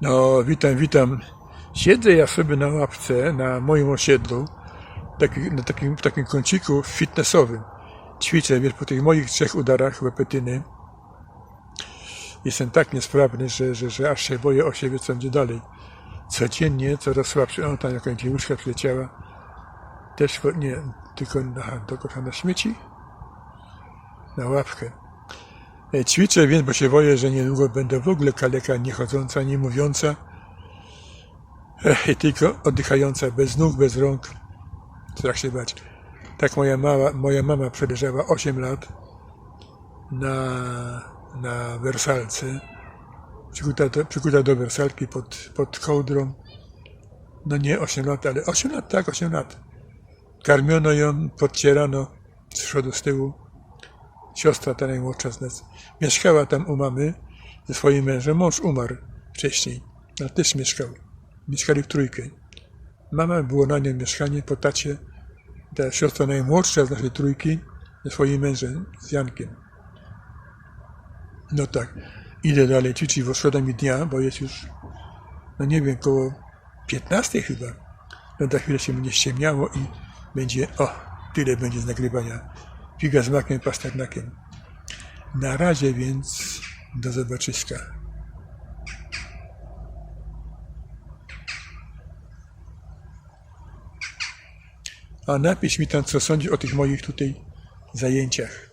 No, witam, witam. Siedzę ja sobie na ławce na moim osiedlu, taki, na takim, w takim kąciku fitnessowym. Ćwiczę, wiesz, po tych moich trzech udarach łepetyny. Jestem tak niesprawny, że, że, że aż się boję o siebie, co będzie dalej. Codziennie coraz słabszy. O, tam jakaś dziewuszka przyleciała. Też, nie, tylko na, do kosza na śmieci. Na ławkę. E, Ćwiczę, więc bo się boję, że niedługo będę w ogóle kaleka, nie chodząca, nie mówiąca. I tylko oddychająca, bez nóg, bez rąk. Strach się bać. Tak moja mama, moja mama przeleżała 8 lat na, na wersalce. Przykuta do, przykuta do wersalki pod, pod kołdrą. No nie 8 lat, ale 8 lat, tak, 8 lat. Karmiono ją, podcierano z przodu, z tyłu siostra ta najmłodsza z nas, mieszkała tam u mamy ze swoim mężem. Mąż umarł wcześniej, ale też mieszkał. Mieszkali w trójkę. Mama było na nią mieszkanie po tacie, ta siostra najmłodsza z naszej trójki ze swoim mężem, z Jankiem. No tak, idę dalej ćwiczyć, bo szkoda mi dnia, bo jest już, no nie wiem, koło 15 chyba. No za chwilę się będzie ściemniało i będzie, o, tyle będzie z nagrywania. Figa z makiem, pasternakiem. Na razie więc do zobaczyska. A napisz mi tam, co sądzisz o tych moich tutaj zajęciach.